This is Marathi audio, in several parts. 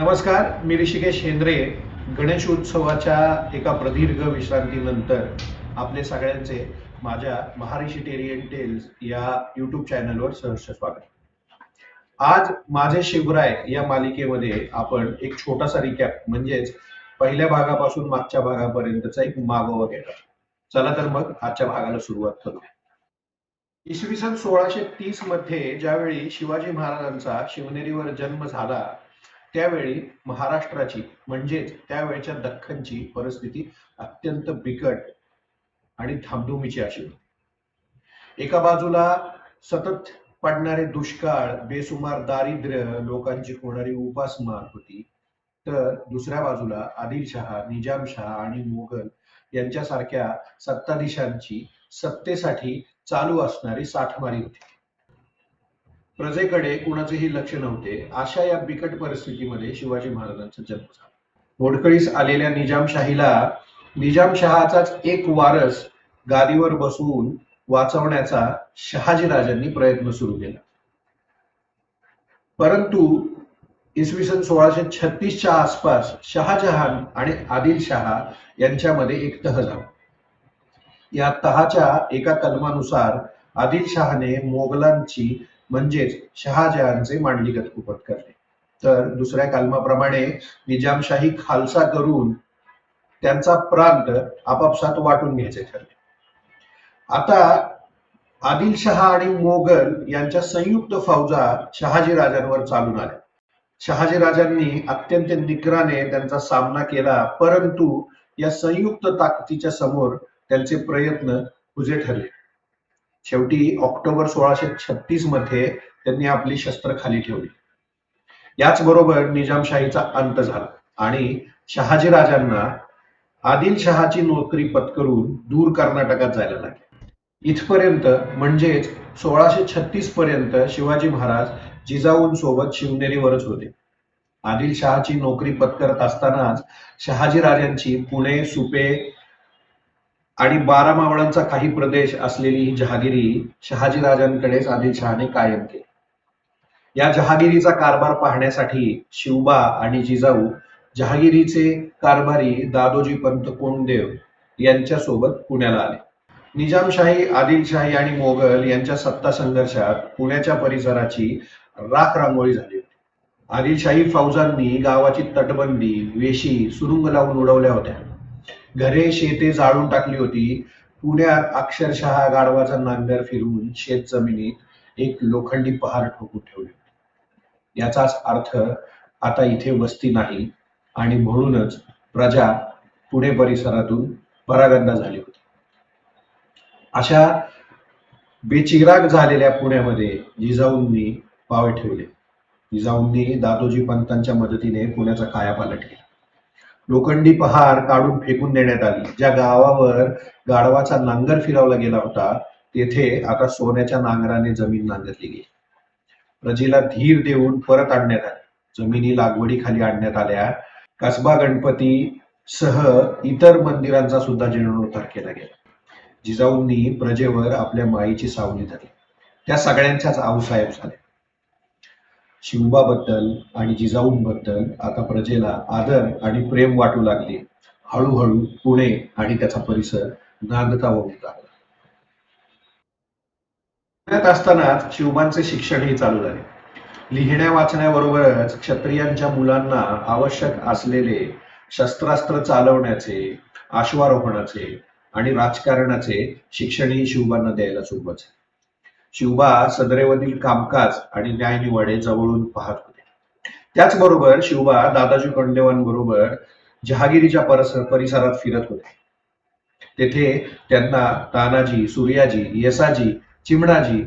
नमस्कार मी ऋषिकेश हेंद्रे. गणेश उत्सवाच्या एका प्रदीर्घ विश्रांतीनंतर आपले सगळ्यांचे माझ्या महारिषी टेरियन टेल्स या युट्यूब चॅनलवर सहर्ष स्वागत. आज माझे शिवराय या मालिकेमध्ये आपण एक छोटासा रिकॅप म्हणजेच पहिल्या भागापासून मागच्या भागापर्यंतचा एक मागोवा घेणार. चला तर मग आजच्या भागाला सुरुवात करूया. इसवी सन सोळाशे तीसमध्ये ज्यावेळी शिवाजी महाराजांचा शिवनेरीवर जन्म झाला त्यावेळी महाराष्ट्राची म्हणजेच त्यावेळच्या दख्खनची परिस्थिती अत्यंत बिकट आणि धामधुमीची अशी. होती एका बाजूला सतत पडणारे दुष्काळ बेसुमार दारिद्र्य लोकांची होणारी उपासमार होती. तर दुसऱ्या बाजूला आदिलशहा निजामशहा आणि मोगल यांच्यासारख्या सत्ताधीशांची सत्तेसाठी चालू असणारी साठमारी होती. प्रजेकडे कुणाचेही लक्ष नव्हते अशा या बिकट परिस्थितीमध्ये शिवाजी महाराजांचा जन्म झाला. मोडकळीस आलेल्या निजामशाहीला निजामशहाचाच एक वारस गादीवर बसवून वाचवण्याचा शहाजीराजांनी प्रयत्न सुरू केला. परंतु इसवी सन सोळाशे छत्तीसच्या आसपास शहाजहान आणि आदिलशहा यांच्यामध्ये एक तह झाला. या तहाच्या एका कलमानुसार आदिलशहाने मोगलांची म्हणजेच शहाजहानचे मांडलीगत कुपत करणे. तर दुसऱ्या कलमाप्रमाणे निजामशाही खालसा करून त्यांचा प्रांत आपापसात वाटून घ्यायचे ठरले. आता आदिलशहा आणि मोगल यांच्या संयुक्त फौजा शहाजी राजांवर चालून आल्या. शहाजी राजांनी अत्यंत निकराने त्यांचा सामना केला परंतु या संयुक्त ताकदीच्या समोर त्यांचे प्रयत्न उजे ठरले. शेवटी ऑक्टोबर सोळाशे छत्तीसमध्ये त्यांनी आपली शस्त्र खाली ठेवली. याचबरोबर निजामशाहीचा अंत झाला आणि शहाजी राजांना आदिलशहाची नोकरी पत्करून दूर कर्नाटकात जायला लागले. इथपर्यंत म्हणजेच सोळाशे छत्तीस पर्यंत शिवाजी महाराज जिजाऊंसोबत शिवनेरीवरच होते. आदिलशहाची नोकरी पत्करत असतानाच शहाजी राजांची पुणे सुपे आणि बारा मावळांचा काही प्रदेश असलेली ही जहागिरी शहाजी राजांकडेच आदिलशहाने कायम केली. या जहागिरीचा कारभार पाहण्यासाठी शिवबा आणि जिजाऊ जहागिरीचे कारभारी दादोजी पंत कोंडदेव यांच्यासोबत पुण्याला आले. निजामशाही आदिलशाही आणि मोगल यांच्या सत्ता संघर्षात पुण्याच्या परिसराची राख रांगोळी झाली होती. आदिलशाही फौजांनी गावाची तटबंदी वेशी सुरुंग लावून उडवल्या होत्या. घरे शेते जाळून टाकली होती. पुण्यात अक्षरशः गाढवाचा नांगर फिरवून शेत जमिनीत एक लोखंडी पहार ठोकून ठेवली होती. याचाच अर्थ आता इथे वस्ती नाही आणि म्हणूनच प्रजा पुणे परिसरातून परागंदा झाली होती. अशा बेचिराग झालेल्या पुण्यामध्ये जिजाऊंनी पावे ठेवले. जिजाऊंनी दादोजी पंतांच्या मदतीने पुण्याचा कायापालट केला. लोखंडी पहार काढून फेकून देण्यात आली. ज्या गावावर गाढवाचा नांगर फिरवला गेला होता तेथे आता सोन्याच्या नांगराने जमीन नांगरली गेली. प्रजेला धीर देऊन परत आणण्यात आले. जमिनी लागवडीखाली आणण्यात आल्या. कसबा गणपती सह इतर मंदिरांचा सुद्धा जीर्णोद्धार केला गेला. जिजाऊंनी प्रजेवर आपल्या माईची सावली धरली. त्या सगळ्यांच्याच आऊसाहेब झाल्या शिवबाबद्दल आणि जिजाऊंबद्दल आता प्रजेला आदर आणि प्रेम वाटू लागले. हळूहळू पुणे आणि त्याचा परिसर नांदता होऊ लागला पुण्यात असतानाच शिवबांचे शिक्षणही चालू झाले. लिहिण्या वाचण्याबरोबरच क्षत्रियांच्या मुलांना आवश्यक असलेले शस्त्रास्त्र चालवण्याचे आश्वारोहणाचे आणि राजकारणाचे शिक्षणही शिवबांना द्यायला सुरुवात झाली. शिवबा सदरेवरील कामकाज आणि न्यायनिवाडे जवळून पाहत होते. त्याचबरोबर शिवबा दादाजी कोंडेवांबरोबर जहागिरीच्या परस- परिसरात फिरत होते. तेथे त्यांना तानाजी सूर्याजी यसाजी चिमणाजी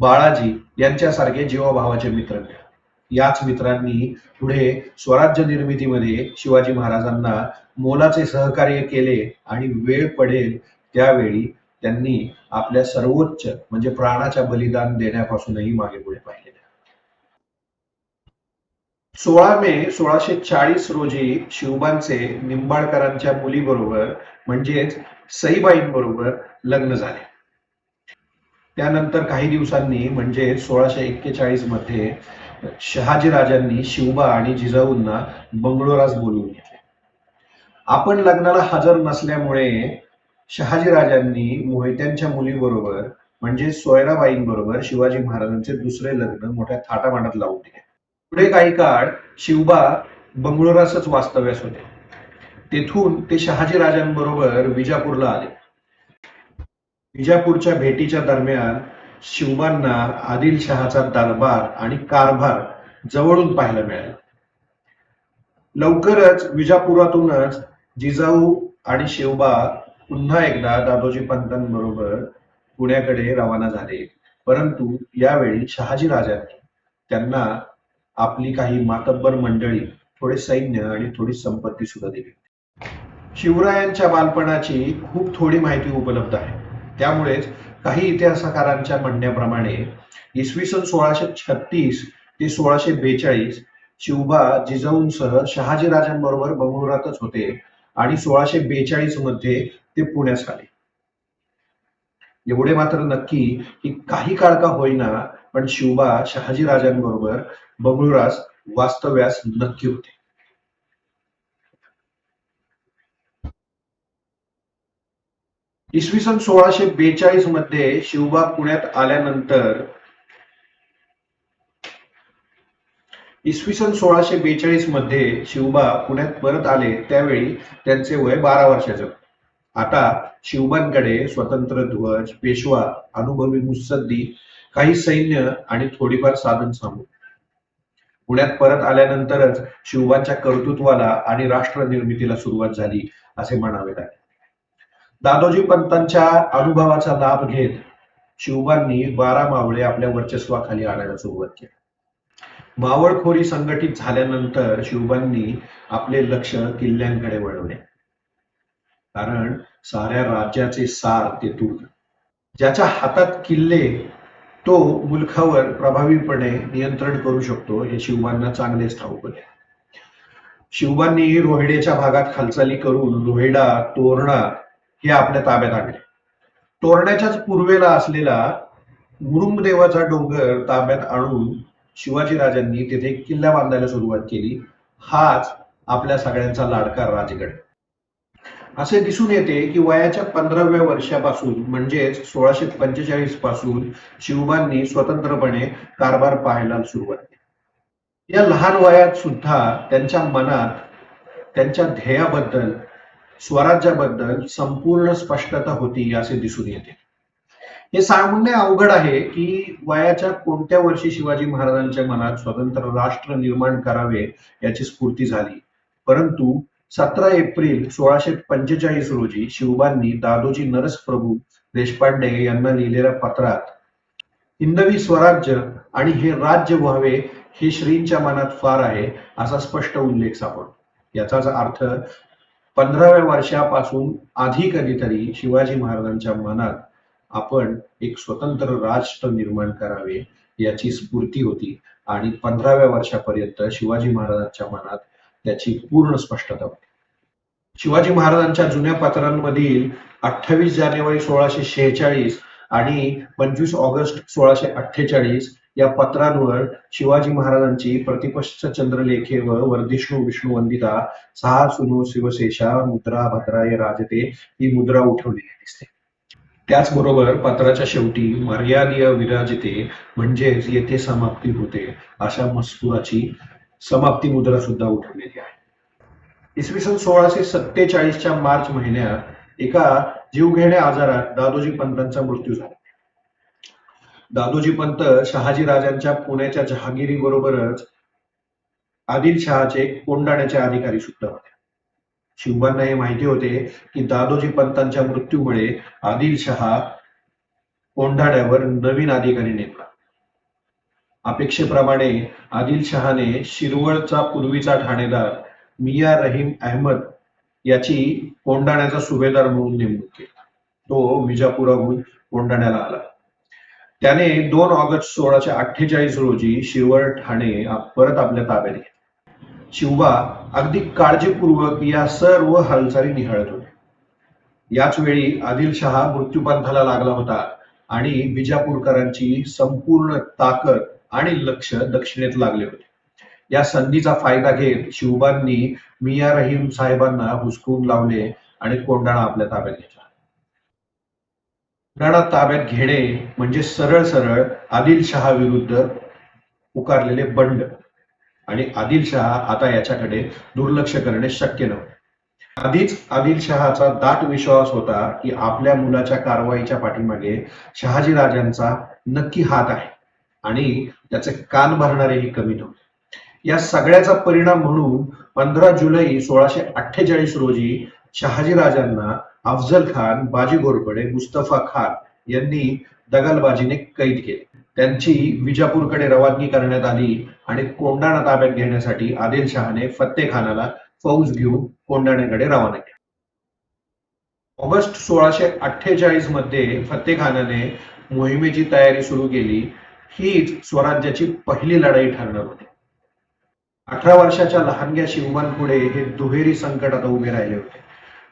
बाळाजी यांच्यासारखे जीवभावाचे मित्र मिळाले. याच मित्रांनी पुढे स्वराज्य निर्मितीमध्ये शिवाजी महाराजांना मोलाचे सहकार्य केले आणि वेळ पडेल त्यावेळी त्यांनी आपल्या सर्वोच्च म्हणजे प्राणाच्या बलिदान देण्यापासूनही मागे पुढे पाहिले. सोळा मे सोळाशे चाळीस रोजी शिवबांचे निंबाळकरांच्या मुलीबरोबर म्हणजेच सईबाईंबरोबर लग्न झाले. त्यानंतर काही दिवसांनी म्हणजे सोळाशे एक्केचाळीसमध्ये शहाजी राजांनी शिवबा आणि जिजाऊंना बंगलोरास बोलवून घेतले. आपण लग्नाला हजर नसल्यामुळे शहाजी राजांनी मोहित्यांच्या मुलीबरोबर म्हणजे सोयराबाईंबरोबर शिवाजी महाराजांचे दुसरे लग्न मोठ्या थाटामाटात लावून दिले. पुढे काही काळ शिवबा बंगळुरासच वास्तव्यास होते. तेथून ते शहाजी राजांबरोबर विजापूरला आले. विजापूरच्या भेटीच्या दरम्यान शिवबांना आदिलशहाचा दरबार आणि कारभार जवळून पाहायला मिळाला. लवकरच विजापुरातूनच जिजाऊ आणि शिवबा पुन्हा एकदा दादोजी पंतांबरोबर पुण्याकडे रवाना झाले. परंतु यावेळी शहाजी राजांनी त्यांना आपली काही मातब्बर मंडळी थोडे सैन्य आणि थोडी संपत्ती सुद्धा दिली. शिवरायांच्या बालपणाची खूप थोडी माहिती उपलब्ध आहे. त्यामुळेच काही इतिहासकारांच्या म्हणण्याप्रमाणे इसवी सन सोळाशे छत्तीस ते सोळाशे बेचाळीस शिवबा जिजाऊंसह शहाजी राजांबरोबर बंगळुरातच होते आणि सोळाशे बेचाळीसमध्ये ते पुण्यास आले. एवढे मात्र नक्की की काही काळ का होईना पण शिवबा शहाजी राजांबरोबर बंगळुरास वास्तव्यास नक्की होते. इसवी सन सोळाशे बेचाळीसमध्ये शिवबा पुण्यात आल्यानंतर इसवी सन सोळाशे बेचाळीसमध्ये शिवबा पुण्यात परत आले. त्यावेळी त्यांचे वय बारा वर्षाचे होते. आता शिवबांकडे स्वतंत्र ध्वज पेशवा अनुभवी मुत्सद्दी काही सैन्य आणि थोडीफार साधन सामू पुण्यात परत आल्यानंतरच शिवबांच्या कर्तृत्वाला आणि राष्ट्र निर्मितीला सुरुवात झाली असे म्हणावे लागेल. दादोजी पंतांच्या अनुभवाचा लाभ घेत शिवबांनी बारा मावळे आपल्या वर्चस्वाखाली आणायला सुरुवात केली. मावळखोरी संघटित झाल्यानंतर शिवबांनी आपले लक्ष किल्ल्यांकडे वळवले. कारण साऱ्या राज्याचे सार ते तुर्क. ज्याच्या हातात किल्ले तो मुलखावर प्रभावीपणे नियंत्रण करू शकतो हे शिवबांना चांगलेच ठाऊक होते. शिवबांनी रोहिडेच्या भागात हालचाली करून रोहिडा तोरणा हे आपल्या ताब्यात आणले. तोरण्याच्याच पूर्वेला असलेला मुरुंबदेवाचा डोंगर ताब्यात आणून शिवाजी राजांनी तेथे किल्ला बांधायला सुरुवात केली. हाच आपल्या सगळ्यांचा लाडका राजगड. असे दिसून येते की वयाच्या पंधराव्या वर्षापासून म्हणजेच सोळाशे पंचेचाळीसपासून शिवबांनी स्वतंत्रपणे कारभार पाहायला सुरुवात केली. या लहान वयात सुद्धा त्यांच्या मनात त्यांच्या ध्येयाबद्दल स्वराज्याबद्दल संपूर्ण स्पष्टता होती असे दिसून येते. हे सांगणे अवघड आहे की वयाच्या कोणत्या वर्षी शिवाजी महाराजांच्या मनात स्वतंत्र राष्ट्र निर्माण करावे याची स्फूर्ती झाली. परंतु सतरा एप्रिल सोळाशे पंचेचाळीस रोजी शिवबांनी दादोजी नरसप्रभू देशपांडे यांना लिहिलेल्या पत्रात हिंदवी स्वराज्य आणि हे राज्य व्हावे हे श्रींच्या मनात फार आहे असा स्पष्ट उल्लेख सापडतो. याचाच अर्थ पंधराव्या वर्षापासून आधी कधीतरी शिवाजी महाराजांच्या मनात आपण एक स्वतंत्र राष्ट्र निर्माण करावे याची स्फूर्ती होती आणि पंधराव्या वर्षापर्यंत शिवाजी महाराजांच्या मनात त्याची पूर्ण स्पष्टता होती. शिवाजी महाराजांच्या जुन्या पत्रांमधील अठ्ठावीस जानेवारी सोळाशे शेहेचाळीस आणि पंचवीस ऑगस्ट सोळाशे अठ्ठेचाळीस या पत्रांवर शिवाजी महाराजांची प्रतिपक्ष चंद्रलेखे व वर्धिष्णू विष्णू वंदिता सहा सुनो शिवशेषा मुद्रा भद्राय राजते ही मुद्रा उठवलेली दिसते. त्याचबरोबर पत्राच्या शेवटी मर्यादीय विराजिते म्हणजेच येथे समाप्ती होते अशा मजकुराची समाप्ती मुद्रा सुद्धा उठवलेली आहे. इसवी सन सोळाशे सत्तेचाळीसच्या मार्च महिन्यात एका जीवघेण्या आजारात दादोजी पंतांचा मृत्यू झाला. दादोजी पंत शहाजी राजांच्या पुण्याच्या जहागिरी बरोबरच आदिलशहाचे कोंडाण्याचे अधिकारी सुद्धा होते. शिवबांना हे माहिती होते की दादोजी पंतांच्या मृत्यूमुळे आदिलशहा कोंढाण्यावर नवीन अधिकारी नेमला. अपेक्षेप्रमाणे आदिलशहाने शिरवळचा पूर्वीचा ठाणेदार मिया रहीम अहमद याची कोंडाण्याचा सुभेदार म्हणून नेमणूक केली. तो विजापुराहून कोंडाण्याला आला. त्याने दोन ऑगस्ट सोळाशे अठ्ठेचाळीस रोजी शिरवळ ठाणे परत आपल्या ताब्यात घेतले. शिवबा अगदी काळजीपूर्वक या सर्व हालचाली निहाळत होते. याच वेळी आदिलशहा मृत्यूपंथाला लागला होता आणि विजापूरकरांची संपूर्ण ताकद आणि लक्ष दक्षिणेत लागले होते. या संधीचा फायदा घेत शिवबांनी मिया रहीम साहेबांना हुसकून लावले आणि कोंडाणा आपल्या ताब्यात घेतला. कोंडाणा ताब्यात घेणे म्हणजे सरळ सरळ आदिलशहा विरुद्ध पुकारलेले बंड. आणि आदिलशहा आता याच्याकडे दुर्लक्ष करणे शक्य नव्हते. आधीच आदिलशहाचा दाट विश्वास होता की आपल्या मुलाच्या कारवाईच्या पाठीमागे शहाजी राजांचा नक्की हात आहे. आणि त्याचे कान भरणारेही कमी नव्हते या सगळ्याचा परिणाम म्हणून पंधरा जुलै सोळाशे अठ्ठेचाळीस रोजी शहाजी राजांना अफजल खान बाजी घोरपडे मुस्तफा खान यांनी दगलबाजीने कैद केले. त्यांची विजापूरकडे रवानगी करण्यात आली आणि कोंडाणा ताब्यात घेण्यासाठी आदिलशहाने फत्ते खानाला फौज घेऊन कोंडाण्याकडे रवाना केले. ऑगस्ट सोळाशे अठ्ठेचाळीसमध्ये फत्तेखानाने मोहिमेची तयारी सुरू केली. हीच स्वराज्याची पहिली लढाई ठरणार होती. अठरा वर्षाच्या लहानग्या शिवबांपुढे हे दुहेरी संकट उभे राहिले होते.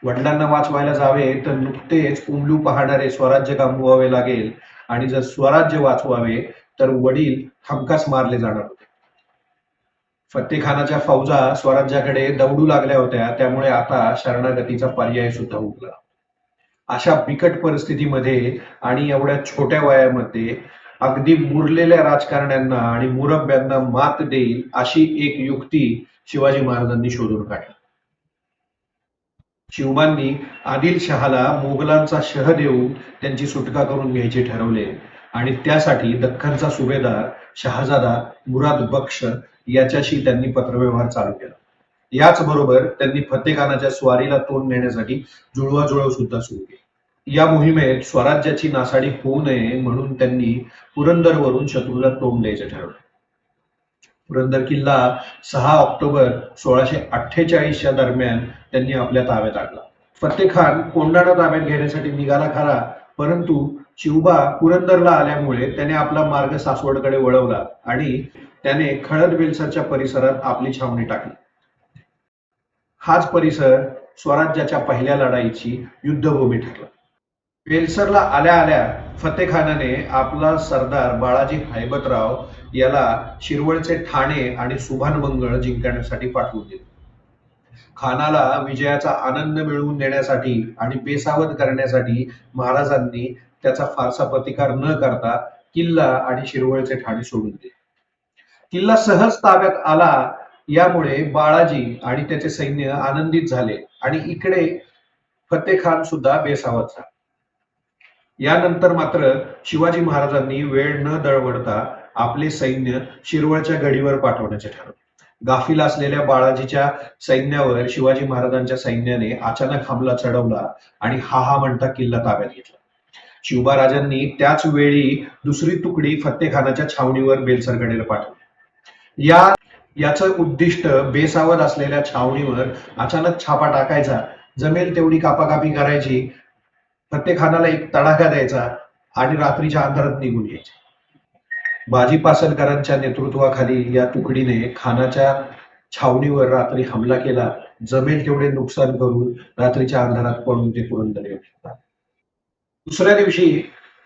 वडिलांना वाचवायला जावे तर नुकतेच उमलू पाहणारे स्वराज्य गमवावे लागेल आणि जर स्वराज्य वाचवावे तर वडील हमखास मारले जाणार होते. फत्तेखानाच्या फौजा स्वराज्याकडे दौडू लागल्या होत्या त्यामुळे आता शरणागतीचा पर्याय सुद्धा उरला. अशा बिकट परिस्थितीमध्ये आणि एवढ्या छोट्या वयामध्ये अगदी मुरलेल्या राजकारण्यांना आणि मुरब्यांना मात देईल अशी एक युक्ती शिवाजी महाराजांनी शोधून काढली. शिवबांनी आदिलशहाला मोगलांचा शह देऊन त्यांची सुटका करून घ्यायचे ठरवले आणि त्यासाठी दख्खनचा सुभेदार शहाजादा मुराद बक्ष याच्याशी त्यांनी पत्रव्यवहार चालू केला. याच बरोबर त्यांनी फतेखानाच्या स्वारीला तोंड देण्यासाठी जुळवाजुळव सुद्धा सुरू केली. या मोहिमेत स्वराज्याची नासाडी होऊ नये म्हणून त्यांनी पुरंदरवरून शत्रूला तोंड द्यायचं ठरवलं. पुरंदर किल्ला सहा ऑक्टोबर सोळाशे अठ्ठेचाळीसच्या दरम्यान त्यांनी आपल्या ताब्यात आणला. फत्ते खान कोंडाणा ताब्यात घेण्यासाठी निघाला खरा परंतु शिवबा पुरंदरला आल्यामुळे त्याने आपला मार्ग सासवडकडे वळवला आणि त्याने खळद बेलसरच्या परिसरात आपली छावणी टाकली. हाच परिसर स्वराज्याच्या पहिल्या लढाईची युद्धभूमी ठरला. बेलसरला आल्या आल्या फतेखानाने आपला सरदार बाळाजी हैबतराव याला शिरवळचे ठाणे आणि सुभानमंगळ जिंकण्यासाठी पाठवून दिले. खानाला विजयाचा आनंद मिळवून देण्यासाठी आणि बेसावध करण्यासाठी महाराजांनी त्याचा फारसा प्रतिकार न करता किल्ला आणि शिरवळचे ठाणे सोडून दिले. किल्ला सहज ताब्यात आला यामुळे बाळाजी आणि त्याचे सैन्य आनंदित झाले आणि इकडे फतेखान सुद्धा बेसावध झाला. यानंतर मात्र शिवाजी महाराजांनी वेळ न दळवडता आपले सैन्य शिरवळच्या गडीवर पाठवण्याचे ठरवले. गाफील असलेल्या बाळाजीच्या सैन्यावर शिवाजी महाराजांच्या सैन्याने अचानक हमला चढवला आणि हा हा म्हणता किल्ला ताब्यात घेतला. शिवबाराजांनी त्याच वेळी दुसरी तुकडी फत्तेखानाच्या छावणीवर बेलसरगडीला पाठवली. या याचं उद्दिष्ट बेसावध असलेल्या छावणीवर अचानक छापा टाकायचा जमेल तेवढी कापाकापी करायची फत्तेखानाला एक तडाखा द्यायचा आणि रात्रीच्या अंधारात निघून यायचे बाजी पासलकरांच्या नेतृत्वाखाली या तुकडीने खानाच्या छावणीवर रात्री हमला केला. जमेल तेवढे नुकसान करून रात्रीच्या अंधारात पडून ते पुरंदर शकतात दुसऱ्या दिवशी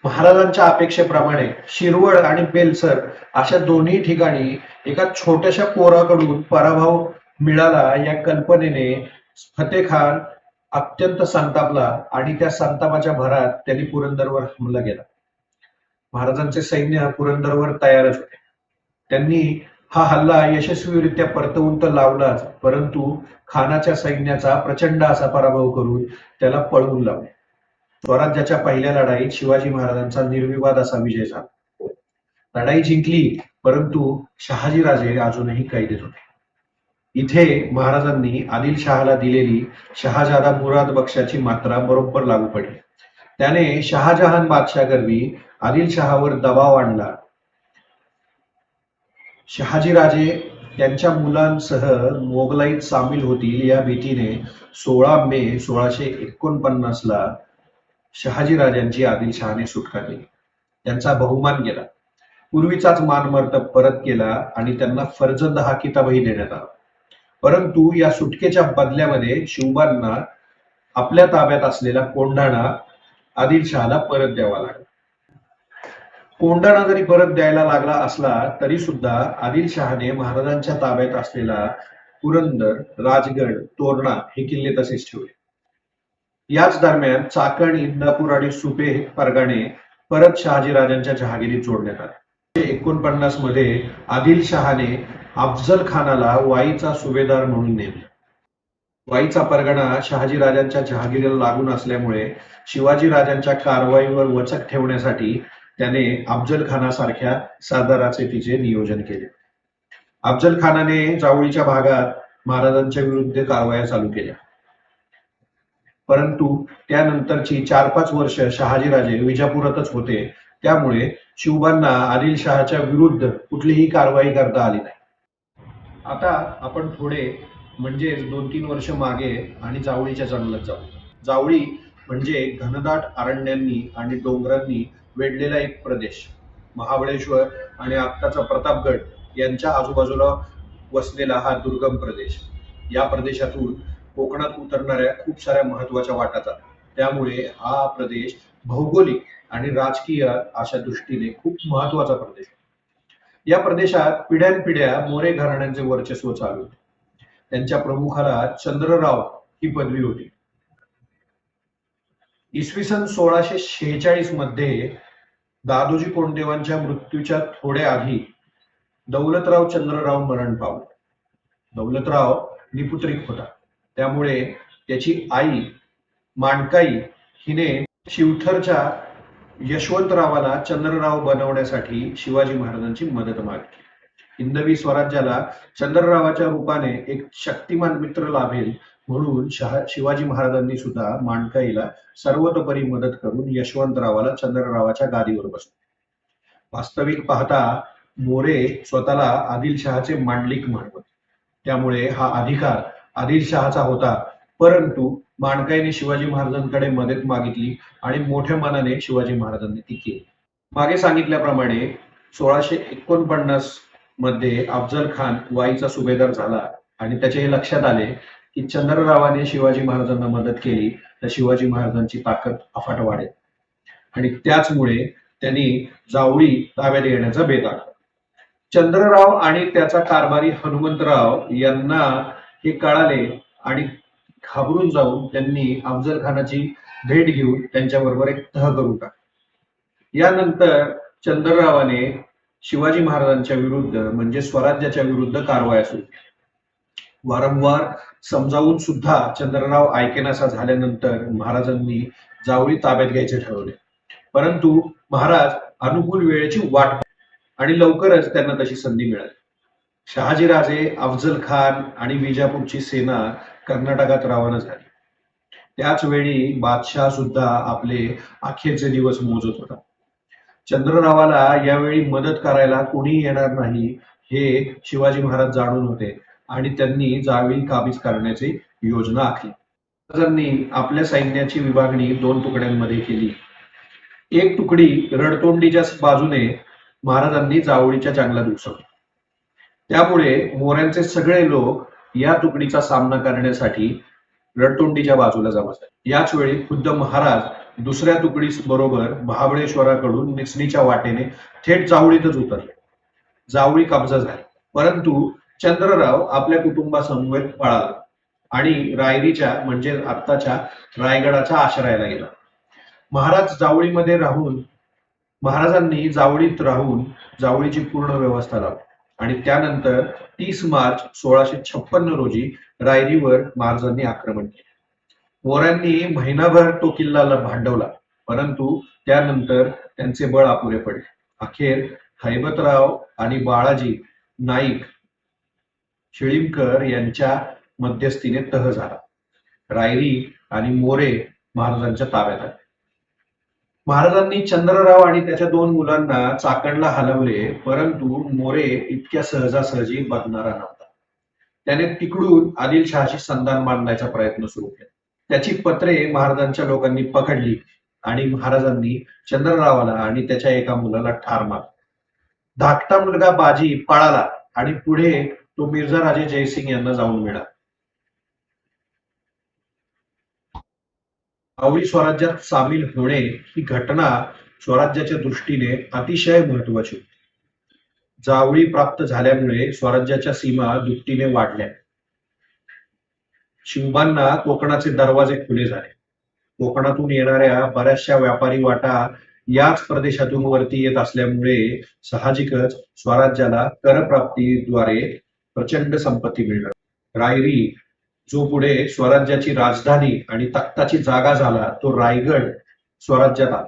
महाराजांच्या अपेक्षेप्रमाणे शिरवळ आणि बेलसर अशा दोन्ही ठिकाणी एका छोट्याशा पोराकडून पराभव मिळाला या कल्पनेने फतेखान अत्यंत संतापला आणि त्या संतापाच्या भरात त्यांनी पुरंदरवर हमला केला. महाराजांचे सैन्य पुरंदरवर तयारच होते. त्यांनी हा हल्ला यशस्वीरित्या परतवून तर लावलाच परंतु खानाच्या सैन्याचा प्रचंड असा पराभव करून त्याला पळवून लावले. स्वराज्याच्या पहिल्या लढाईत शिवाजी महाराजांचा निर्विवाद असा विजय झाला. लढाई जिंकली परंतु शहाजीराजे अजूनही कैदेत होते. इथे महाराजांनी आदिलशहाला दिलेली शहाजादा मुराद बक्षाची मात्रा बरोबर लागू पडली. त्याने शहाजहान बादशाह गर्वी आदिलशहावर दबाव आणला. शहाजीराजे त्यांच्या मुलांसह मोगलाईत सामील होतील या भीतीने सोळा मे सोळाशे एकोणपन्नास ला शहाजीराजांची आदिलशहाने सुटका केली. त्यांचा बहुमान केला. पूर्वीचाच मानमर्तब परत केला आणि त्यांना फर्जंद हा किताबही देण्यात आला. परंतु या सुटकेच्या बदल्यामध्ये शिवबांना आपल्या ताब्यात असलेला कोंढाणा आदिलशहाला परत द्यावा लागला. कोंडाणा जरी परत द्यायला लागला असला तरी सुद्धा आदिलशहाने महाराजांच्या ताब्यात असलेला पुरंदर राजगड तोरणा हे किल्ले तसेच ठेवले. याच दरम्यान चाकण इंदापूर आणि सुपे परगाणे परत शहाजीराजांच्या जहागिरीत जोडण्यात आले. एकोणपन्नासमध्ये आदिलशहाने अफजल खानाला वाईचा सुभेदार म्हणून नेमला. वाईचा परगणा शहाजी राजांच्या जहागीरीला लागून असल्यामुळे शिवाजी राजांच्या कारवाईवर वचक ठेवण्यासाठी त्याने अफजल खानासारख्या सरदाराचे तिचे नियोजन केले. अफजल खानाने जावळीच्या भागात महाराजांच्या विरुद्ध कारवाया चालू केल्या. परंतु त्यानंतरची चार पाच वर्ष शहाजीराजे विजापुरातच होते. त्यामुळे शिवबांना आदिलशहाच्या विरुद्ध कुठलीही कारवाई करता आली नाही. आता आपण थोडे म्हणजे दोन तीन वर्ष मागे आणि जावळीच्या जंगलात जाऊ. जावळी म्हणजे घनदाट अरण्यांनी आणि डोंगरांनी वेढलेला एक प्रदेश. महाबळेश्वर आणि आत्ताचा प्रतापगड यांच्या आजूबाजूला वसलेला हा दुर्गम प्रदेश. या प्रदेशातून कोकणात उतरणाऱ्या खूप साऱ्या महत्त्वाच्या वाटाचा त्यामुळे हा प्रदेश भौगोलिक आणि राजकीय अशा दृष्टीने खूप महत्त्वाचा प्रदेश या प्रदेशात पिढ्यानपिढ्या मोरे घराण्यांचे वर्चस्व चालू होते. त्यांच्या प्रमुखाला चंद्रराव ही पदवी होती. इसवी सन सोळाशे शेहेचाळीसमध्ये दादोजी कोंडदेवांच्या मृत्यूच्या थोड्या आधी दौलतराव चंद्रराव मरण पावले. दौलतराव निपुत्रिक होता. त्यामुळे त्याची आई मांडकाई हिने शिवथरच्या यशवंतरावाला चंद्रराव बनवण्यासाठी शिवाजी महाराजांची मदत मागली हिंदवी स्वराज्याला चंद्ररावाच्या रूपाने एक शक्तिमान मित्र लाभेल म्हणून शिवाजी महाराजांनी सुद्धा मांडकाईला सर्वतोपरी मदत करून यशवंतरावाला चंद्ररावाच्या गादीवर बसले वास्तविक पाहता मोरे स्वतःला आदिलशहाचे मांडलिक म्हणत त्यामुळे हा अधिकार आदिलशहाचा होता परंतु माणकाईने शिवाजी महाराजांकडे मदत मागितली आणि मोठ्या मनाने शिवाजी महाराजांनी ती केली. मागे सांगितल्याप्रमाणे सोळाशे एकोणपन्नासमध्ये अफजल खान वाईचा सुभेदार झाला आणि त्याचे हे लक्षात आले की चंद्ररावाने शिवाजी महाराजांना मदत केली तर शिवाजी महाराजांची ताकद अफाट वाढेल. आणि त्याचमुळे त्यांनी जावळी ताब्यात येण्याचा बेत आला चंद्रराव आणि त्याचा कारभारी हनुमंतराव यांना हे कळाले आणि घाबरून जाऊन त्यांनी अफजल खानाची भेट घेऊन त्यांच्याबरोबर एक तह करून टाकला. यानंतर चंद्ररावाने शिवाजी महाराजांच्या विरुद्ध म्हणजे स्वराज्याच्या विरुद्ध कारवाया सुरू केल्या. वारंवार समजावून सुद्धा चंद्रराव ऐकेनासा झाल्यानंतर महाराजांनी जावळी ताब्यात घ्यायचे ठरवले. परंतु महाराज अनुकूल वेळेची वाट आणि लवकरच त्यांना तशी संधी मिळाली. शहाजीराजे अफजल खान आणि विजापूरची सेना कर्नाटकात रवाना झाली. त्याच वेळी बादशाह सुद्धा आपले अखेरचे दिवस मोजत होता. चंद्ररावाला यावेळी मदत करायला कोणी येणार नाही हे शिवाजी महाराज जाणून होते आणि त्यांनी जावळी काबीज करण्याची योजना आखली. महाराजांनी आपल्या सैन्याची विभागणी दोन तुकड्यांमध्ये केली. एक तुकडी रडतोंडीच्या बाजूने महाराजांनी जावळीच्या जंगलात उसवली त्यामुळे मोऱ्यांचे सगळे लोक या तुकडीचा सामना करण्यासाठी रडतोंडीच्या बाजूला जावं याच वेळी खुद्द महाराज दुसऱ्या तुकडीस बरोबर महाबळेश्वराकडून निसणीच्या वाटेने थेट जावळीतच उतरले. जावळी कब्जा झाली. परंतु चंद्रराव आपल्या कुटुंबासमवेत पळाला आणि रायरीच्या म्हणजे आत्ताच्या रायगडाच्या आश्रयाला गेला. महाराज जावळीमध्ये राहून महाराजांनी जावळीत राहून जावळीची पूर्ण व्यवस्था लावली. आणि त्यानंतर तीस मार्च सोळाशे छप्पन्न रोजी रायरीवर महाराजांनी आक्रमण केले. मोऱ्यांनी महिनाभर तो किल्ला भांडवला परंतु त्यानंतर त्यांचे बळ अपुरे पडले. अखेर हैबतराव आणि बाळाजी नाईक शिळीमकर यांच्या मध्यस्थीने तह झाला. रायरी आणि मोरे महाराजांच्या ताब्यात आले. महाराजांनी चंद्रराव आणि त्याच्या दोन मुलांना चाकणला हलवले परंतु मोरे इतक्या सहजासहजी बदणारा नव्हता. त्याने तिकडून आदिलशहाशी संधान मांडण्याचा प्रयत्न सुरू केला. त्याची पत्रे महाराजांच्या लोकांनी पकडली आणि महाराजांनी चंद्ररावाला आणि त्याच्या एका मुलाला ठार मारला. धाकटा मुलगा बाजी पळाला आणि पुढे तो मिर्झा राजे जयसिंग यांना जाऊन मिळाला. आवडी स्वराज्यात सामील होणे ही घटना स्वराज्याच्या दृष्टीने अतिशय महत्वाची होती. जावळी प्राप्त झाल्यामुळे स्वराज्याच्या सीमा दुपटीने वाढल्या. शिवबांना कोकणाचे दरवाजे खुले झाले. कोकणातून येणाऱ्या बऱ्याचशा व्यापारी वाटा याच प्रदेशातून वरती येत असल्यामुळे साहजिकच स्वराज्याला करप्राप्तीद्वारे प्रचंड संपत्ती मिळणार. रायरी जो पुढे स्वराज्याची राजधानी आणि तख्ताची जागा झाला तो रायगड स्वराज्यात आला.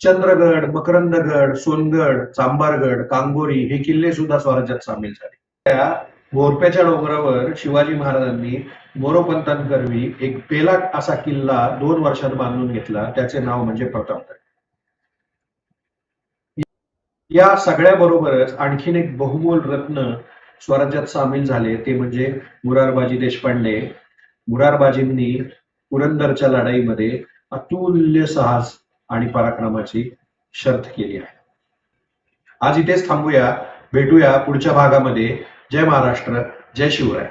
चंद्रगड मकरंदगड सोनगड चांबारगड कांगोरी हे किल्ले सुद्धा स्वराज्यात सामील झाले. त्या मोरप्याच्या डोंगरावर शिवाजी महाराजांनी मोरोपंतांकरवी एक पेलाट असा किल्ला दोन वर्षात बांधून घेतला त्याचे नाव म्हणजे प्रतापगड. या सगळ्या बरोबरच आणखीन एक बहुमोल रत्न स्वराज्यात सामील झाले. ते म्हणजे मुरारबाजी देशपांडे. मुरारबाजींनी पुरंदरच्या लढाईमध्ये अतुल्य साहस आणि पराक्रमाची शर्थ केली आहे. आज इथेच थांबूया. भेटूया पुढच्या भागामध्ये. जय महाराष्ट्र. जय शिवराय.